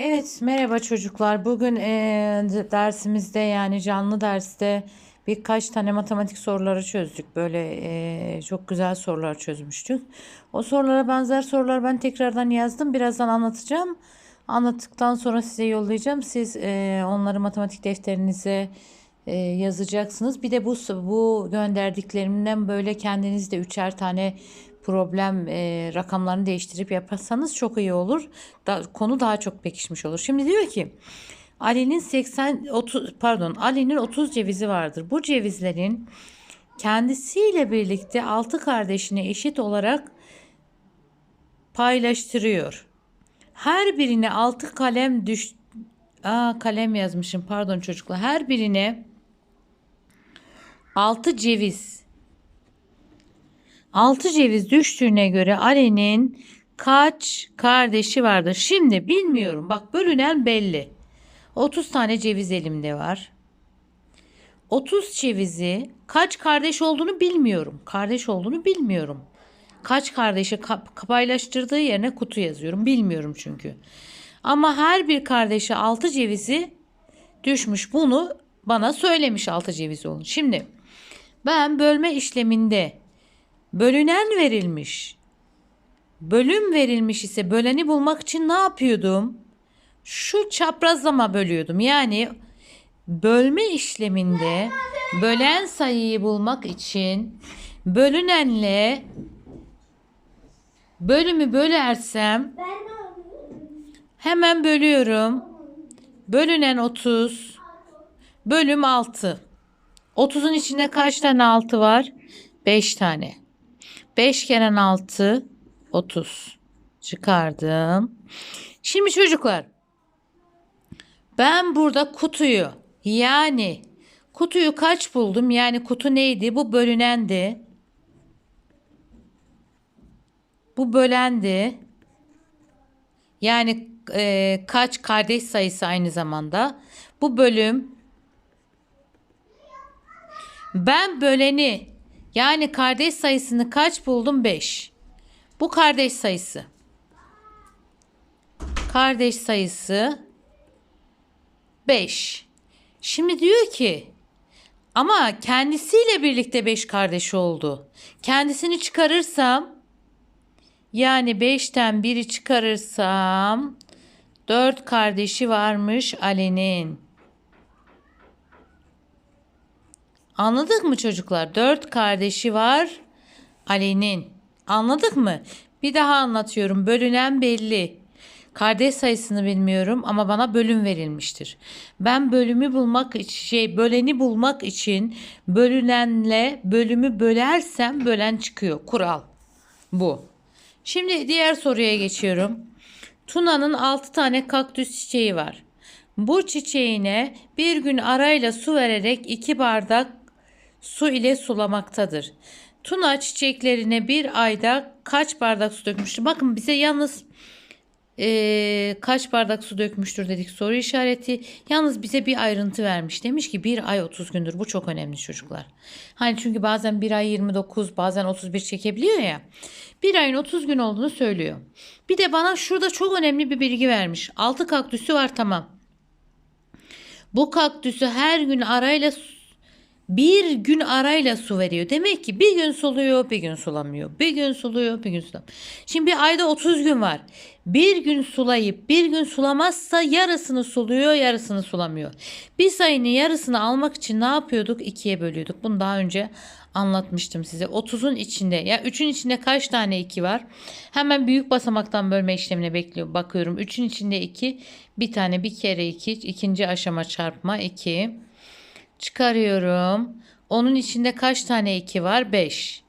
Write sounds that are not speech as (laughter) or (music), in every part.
Evet, merhaba çocuklar. Bugün eee, dersimizde yani canlı derste birkaç tane matematik soruları çözdük. Böyle eee, çok güzel sorular çözmüştük. O sorulara benzer sorular ben tekrardan yazdım. Birazdan anlatacağım. Anlattıktan sonra size yollayacağım. Siz eee, onları matematik defterinize eee, yazacaksınız. Bir de bu bu gönderdiklerimden böyle kendiniz de üçer tane problem e, rakamlarını değiştirip yaparsanız çok iyi olur. Da, konu daha çok pekişmiş olur. Şimdi diyor ki Ali'nin 80 30 pardon Ali'nin 30 cevizi vardır. Bu cevizlerin kendisiyle birlikte 6 kardeşine eşit olarak paylaştırıyor. Her birine 6 kalem düş Aa, kalem yazmışım pardon çocuklar. Her birine 6 ceviz 6 ceviz düştüğüne göre Ali'nin kaç kardeşi vardır? Şimdi bilmiyorum. Bak bölünen belli. 30 tane ceviz elimde var. 30 cevizi kaç kardeş olduğunu bilmiyorum. Kardeş olduğunu bilmiyorum. Kaç kardeşi paylaştırdığı yerine kutu yazıyorum. Bilmiyorum çünkü. Ama her bir kardeşe 6 cevizi düşmüş. Bunu bana söylemiş 6 ceviz olun. Şimdi ben bölme işleminde Bölünen verilmiş. Bölüm verilmiş ise böleni bulmak için ne yapıyordum? Şu çaprazlama bölüyordum. Yani bölme işleminde bölen sayıyı bulmak için bölünenle bölümü bölersem hemen bölüyorum. Bölünen 30. Bölüm 6. 30'un içinde kaç tane 6 var? 5 tane. 5 kere 6 30. Çıkardım. Şimdi çocuklar ben burada kutuyu yani kutuyu kaç buldum? Yani kutu neydi? Bu bölünendi. Bu bölendi. Yani e, kaç kardeş sayısı aynı zamanda. Bu bölüm. Ben böleni yani kardeş sayısını kaç buldum? 5. Bu kardeş sayısı. Kardeş sayısı 5. Şimdi diyor ki ama kendisiyle birlikte 5 kardeş oldu. Kendisini çıkarırsam yani 5'ten 1'i çıkarırsam 4 kardeşi varmış Ali'nin. Anladık mı çocuklar? Dört kardeşi var Ali'nin. Anladık mı? Bir daha anlatıyorum. Bölünen belli. Kardeş sayısını bilmiyorum ama bana bölüm verilmiştir. Ben bölümü bulmak için şey böleni bulmak için bölünenle bölümü bölersem bölen çıkıyor. Kural bu. Şimdi diğer soruya geçiyorum. Tuna'nın 6 tane kaktüs çiçeği var. Bu çiçeğine bir gün arayla su vererek iki bardak su ile sulamaktadır. Tuna çiçeklerine bir ayda kaç bardak su dökmüştür? Bakın bize yalnız eee, kaç bardak su dökmüştür dedik soru işareti. Yalnız bize bir ayrıntı vermiş. Demiş ki bir ay 30 gündür. Bu çok önemli çocuklar. Hani çünkü bazen bir ay 29 bazen 31 çekebiliyor ya. Bir ayın 30 gün olduğunu söylüyor. Bir de bana şurada çok önemli bir bilgi vermiş. 6 kaktüsü var tamam. Bu kaktüsü her gün arayla bir gün arayla su veriyor. Demek ki bir gün suluyor, bir gün sulamıyor. Bir gün suluyor, bir gün sulamıyor. Şimdi bir ayda 30 gün var. Bir gün sulayıp bir gün sulamazsa yarısını suluyor, yarısını sulamıyor. Bir sayının yarısını almak için ne yapıyorduk? İkiye bölüyorduk. Bunu daha önce anlatmıştım size. 30'un içinde ya 3'ün içinde kaç tane 2 var? Hemen büyük basamaktan bölme işlemine bekliyor. Bakıyorum. 3'ün içinde 2, bir tane bir kere 2, ikinci aşama çarpma 2. Çıkarıyorum. Onun içinde kaç tane 2 var? 5.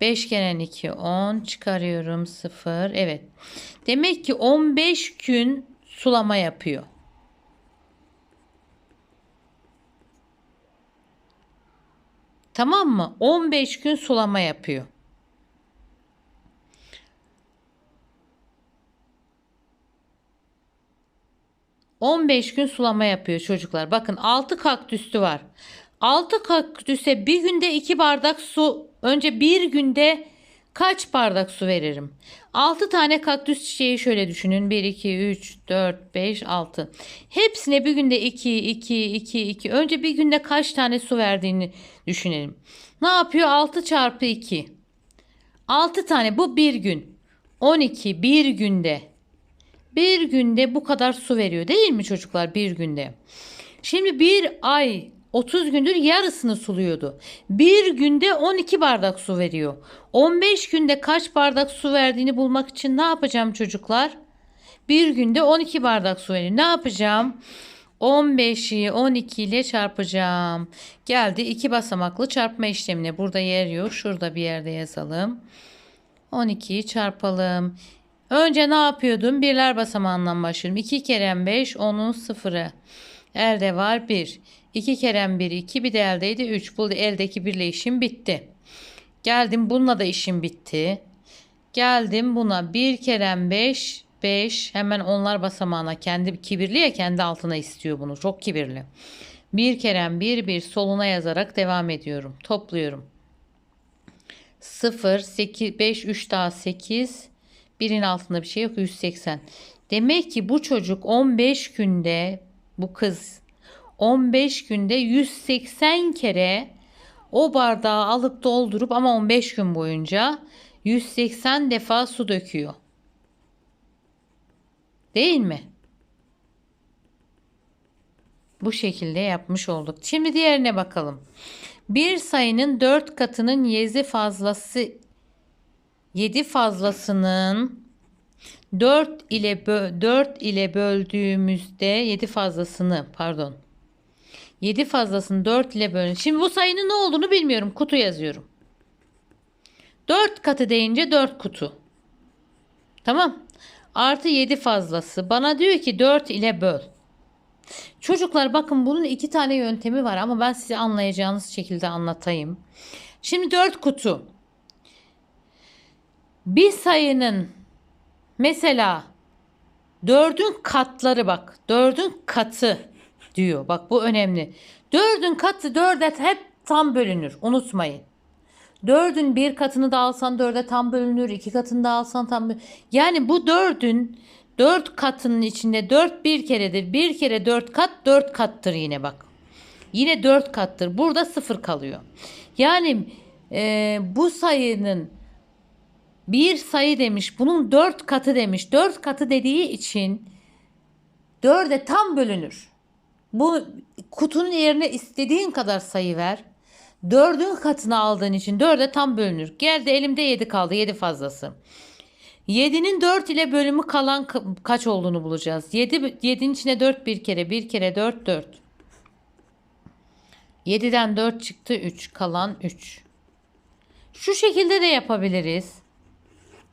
5 kere 2 10 çıkarıyorum 0. Evet. Demek ki 15 gün sulama yapıyor. Tamam mı? 15 gün sulama yapıyor. ...15 gün sulama yapıyor çocuklar. Bakın 6 kaktüsü var. 6 kaktüse bir günde 2 bardak su... ...önce bir günde kaç bardak su veririm? 6 tane kaktüs çiçeği şöyle düşünün. 1, 2, 3, 4, 5, 6. Hepsine bir günde 2, 2, 2, 2. Önce bir günde kaç tane su verdiğini düşünelim. Ne yapıyor? 6 çarpı 2. 6 tane bu bir gün. 12 bir günde. Bir günde bu kadar su veriyor değil mi çocuklar bir günde? Şimdi bir ay 30 gündür yarısını suluyordu. Bir günde 12 bardak su veriyor. 15 günde kaç bardak su verdiğini bulmak için ne yapacağım çocuklar? Bir günde 12 bardak su veriyor. Ne yapacağım? 15'i 12 ile çarpacağım. Geldi iki basamaklı çarpma işlemine. Burada yer yok. Şurada bir yerde yazalım. 12'yi çarpalım. Önce ne yapıyordum? Birler basamağından başlıyorum. 2 kere 5 10'un sıfırı. Elde var 1. 2 kere 1 2 bir de eldeydi 3. Bu eldeki birle işim bitti. Geldim bununla da işim bitti. Geldim buna 1 kere 5 5 hemen onlar basamağına kendi kibirli ya kendi altına istiyor bunu. Çok kibirli. 1 kere 1 1 soluna yazarak devam ediyorum. Topluyorum. 0 8 5 3 daha 8 birin altında bir şey yok 180. Demek ki bu çocuk 15 günde bu kız 15 günde 180 kere o bardağı alıp doldurup ama 15 gün boyunca 180 defa su döküyor. Değil mi? Bu şekilde yapmış olduk. Şimdi diğerine bakalım. Bir sayının 4 katının 7 fazlası 7 fazlasının 4 ile bö- 4 ile böldüğümüzde 7 fazlasını pardon 7 fazlasını 4 ile bölün. Şimdi bu sayının ne olduğunu bilmiyorum. Kutu yazıyorum. 4 katı deyince 4 kutu. Tamam. Artı 7 fazlası. Bana diyor ki 4 ile böl. Çocuklar bakın bunun iki tane yöntemi var ama ben size anlayacağınız şekilde anlatayım. Şimdi 4 kutu. Bir sayının mesela dördün katları bak. Dördün katı diyor. Bak bu önemli. Dördün katı dörde hep tam bölünür. Unutmayın. Dördün bir katını da alsan dörde tam bölünür. iki katını da alsan tam bölünür. Yani bu dördün dört katının içinde dört bir keredir. Bir kere dört kat dört kattır yine bak. Yine dört kattır. Burada sıfır kalıyor. Yani e, bu sayının bir sayı demiş. Bunun dört katı demiş. Dört katı dediği için dörde tam bölünür. Bu kutunun yerine istediğin kadar sayı ver. Dördün katını aldığın için dörde tam bölünür. Geldi elimde yedi kaldı. Yedi fazlası. 7'nin 4 ile bölümü kalan ka- kaç olduğunu bulacağız. 7 7'nin içine 4 bir kere. Bir kere 4 4. 7'den 4 çıktı 3. Kalan 3. Şu şekilde de yapabiliriz.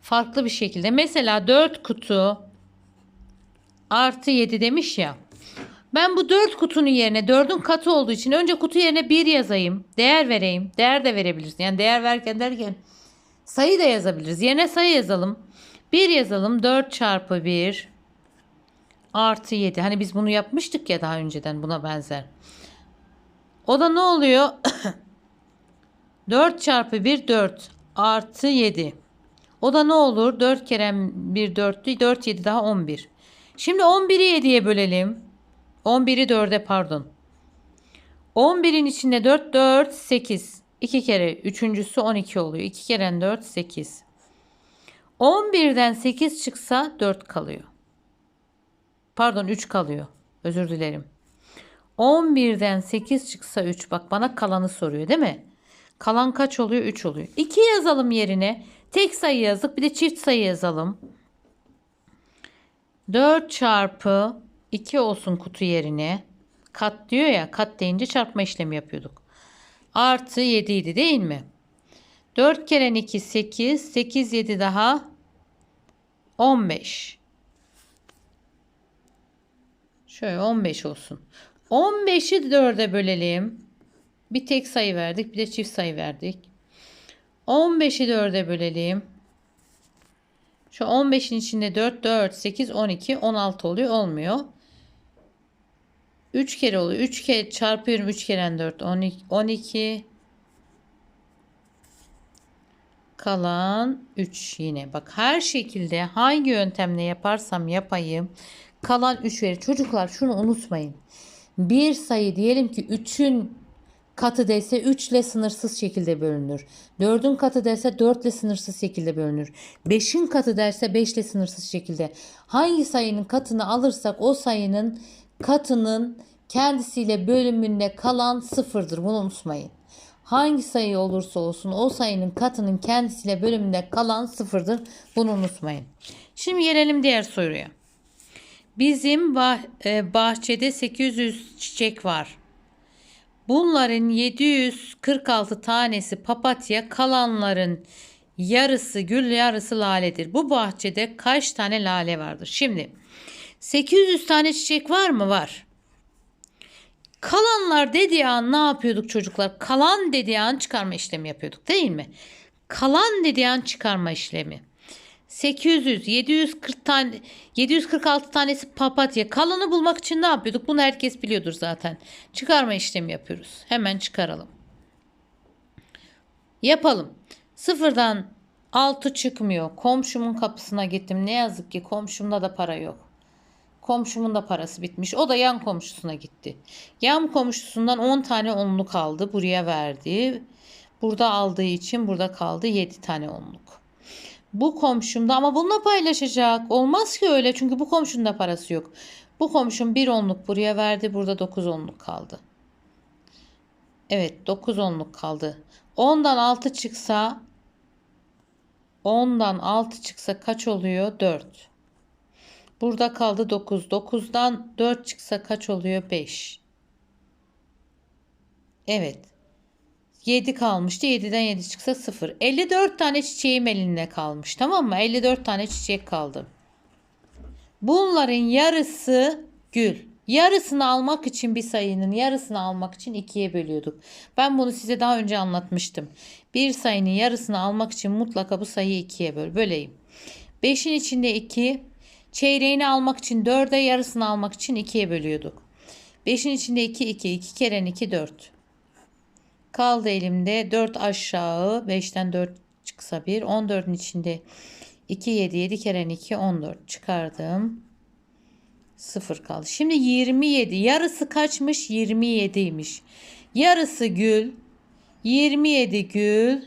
Farklı bir şekilde. Mesela 4 kutu artı 7 demiş ya. Ben bu 4 kutunun yerine 4'ün katı olduğu için önce kutu yerine 1 yazayım. Değer vereyim. Değer de verebilirsin. Yani değer verken derken sayı da yazabiliriz. Yerine sayı yazalım. 1 yazalım. 4 çarpı 1 artı 7. Hani biz bunu yapmıştık ya daha önceden buna benzer. O da ne oluyor? (coughs) 4 çarpı 1 4 artı 7. O da ne olur? 4 kere 1 4'tü. 4 7 daha 11. Şimdi 11'i 7'ye bölelim. 11'i 4'e pardon. 11'in içinde 4 4 8. 2 kere üçüncüsü 12 oluyor. 2 kere 4 8. 11'den 8 çıksa 4 kalıyor. Pardon 3 kalıyor. Özür dilerim. 11'den 8 çıksa 3. Bak bana kalanı soruyor değil mi? Kalan kaç oluyor? 3 oluyor. 2 yazalım yerine. Tek sayı yazdık. Bir de çift sayı yazalım. 4 çarpı 2 olsun kutu yerine. Kat diyor ya. Kat deyince çarpma işlemi yapıyorduk. Artı 7 idi değil mi? 4 kere 2 8. 8 7 daha 15. Şöyle 15 olsun. 15'i 4'e bölelim. Bir tek sayı verdik. Bir de çift sayı verdik. 15'i 4'e bölelim. Şu 15'in içinde 4, 4, 8, 12, 16 oluyor. Olmuyor. 3 kere oluyor. 3 kere çarpıyorum. 3 kere 4, 12, 12. Kalan 3 yine. Bak her şekilde hangi yöntemle yaparsam yapayım kalan 3 verir. Çocuklar şunu unutmayın. Bir sayı diyelim ki 3'ün katı dese 3 ile sınırsız şekilde bölünür. 4'ün katı derse 4 ile sınırsız şekilde bölünür. 5'in katı derse 5 ile sınırsız şekilde. Hangi sayının katını alırsak o sayının katının kendisiyle bölümünde kalan sıfırdır. Bunu unutmayın. Hangi sayı olursa olsun o sayının katının kendisiyle bölümünde kalan sıfırdır. Bunu unutmayın. Şimdi gelelim diğer soruya. Bizim e, bahçede 800 çiçek var. Bunların 746 tanesi papatya, kalanların yarısı gül, yarısı laledir. Bu bahçede kaç tane lale vardır? Şimdi 800 tane çiçek var mı? Var. Kalanlar dediği an ne yapıyorduk çocuklar? Kalan dediği an çıkarma işlemi yapıyorduk değil mi? Kalan dediği an çıkarma işlemi. 800, 740 tane, 746 tanesi papatya. Kalanı bulmak için ne yapıyorduk? Bunu herkes biliyordur zaten. Çıkarma işlemi yapıyoruz. Hemen çıkaralım. Yapalım. Sıfırdan 6 çıkmıyor. Komşumun kapısına gittim. Ne yazık ki komşumda da para yok. Komşumun da parası bitmiş. O da yan komşusuna gitti. Yan komşusundan 10 tane onluk aldı. Buraya verdi. Burada aldığı için burada kaldı 7 tane onluk. Bu komşumda ama bununla paylaşacak. Olmaz ki öyle çünkü bu komşunun da parası yok. Bu komşum bir onluk buraya verdi. Burada 9 onluk kaldı. Evet 9 onluk kaldı. 10'dan 6 çıksa 10'dan 6 çıksa kaç oluyor? 4. Burada kaldı 9. 9'dan 4 çıksa kaç oluyor? 5. Evet. 7 kalmıştı. 7'den 7 çıksa 0. 54 tane çiçeğim elinde kalmış. Tamam mı? 54 tane çiçek kaldı. Bunların yarısı gül. Yarısını almak için bir sayının yarısını almak için ikiye bölüyorduk. Ben bunu size daha önce anlatmıştım. Bir sayının yarısını almak için mutlaka bu sayıyı ikiye böl. Böleyim. 5'in içinde 2. Çeyreğini almak için 4'e yarısını almak için 2'ye bölüyorduk. 5'in içinde 2 2. 2 kere 2 4. Kaldı elimde 4 aşağı 5'ten 4 çıksa 1. 14'ün içinde 2 7 7 kere 2 14 çıkardım. 0 kaldı. Şimdi 27 yarısı kaçmış? 27'ymiş. Yarısı gül. 27 gül.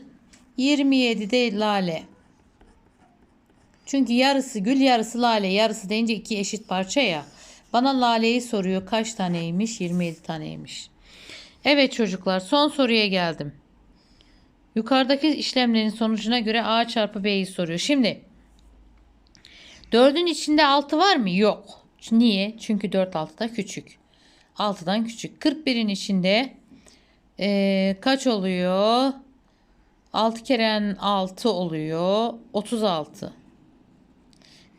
27 de lale. Çünkü yarısı gül yarısı lale. Yarısı deyince iki eşit parça ya. Bana laleyi soruyor. Kaç taneymiş? 27 taneymiş. Evet çocuklar son soruya geldim. Yukarıdaki işlemlerin sonucuna göre A çarpı B'yi soruyor. Şimdi 4'ün içinde 6 var mı? Yok. Niye? Çünkü 4 6'da küçük. 6'dan küçük. 41'in içinde eee, kaç oluyor? 6 kere 6 oluyor. 36.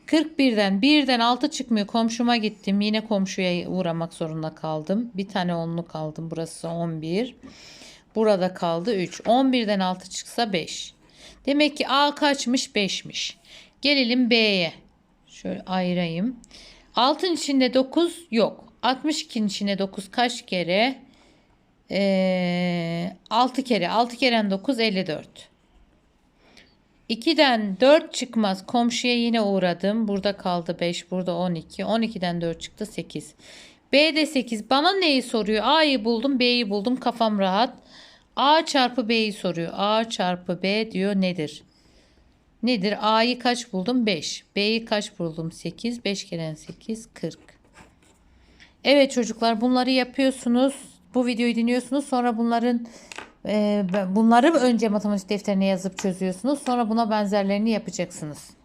41'den 1'den 6 çıkmıyor. Komşuma gittim. Yine komşuya uğramak zorunda kaldım. Bir tane onluk aldım. Burası 11. Burada kaldı 3. 11'den 6 çıksa 5. Demek ki A kaçmış? 5'miş. Gelelim B'ye. Şöyle ayırayım. 6'ın içinde 9 yok. 62'nin içinde 9 kaç kere? Ee, 6 kere. 6 kere 9 54. 2'den 4 çıkmaz. Komşuya yine uğradım. Burada kaldı 5. Burada 12. 12'den 4 çıktı 8. B'de 8. Bana neyi soruyor? A'yı buldum. B'yi buldum. Kafam rahat. A çarpı B'yi soruyor. A çarpı B diyor nedir? Nedir? A'yı kaç buldum? 5. B'yi kaç buldum? 8. 5 kere 8 40. Evet çocuklar bunları yapıyorsunuz. Bu videoyu dinliyorsunuz. Sonra bunların bunları önce matematik defterine yazıp çözüyorsunuz. Sonra buna benzerlerini yapacaksınız.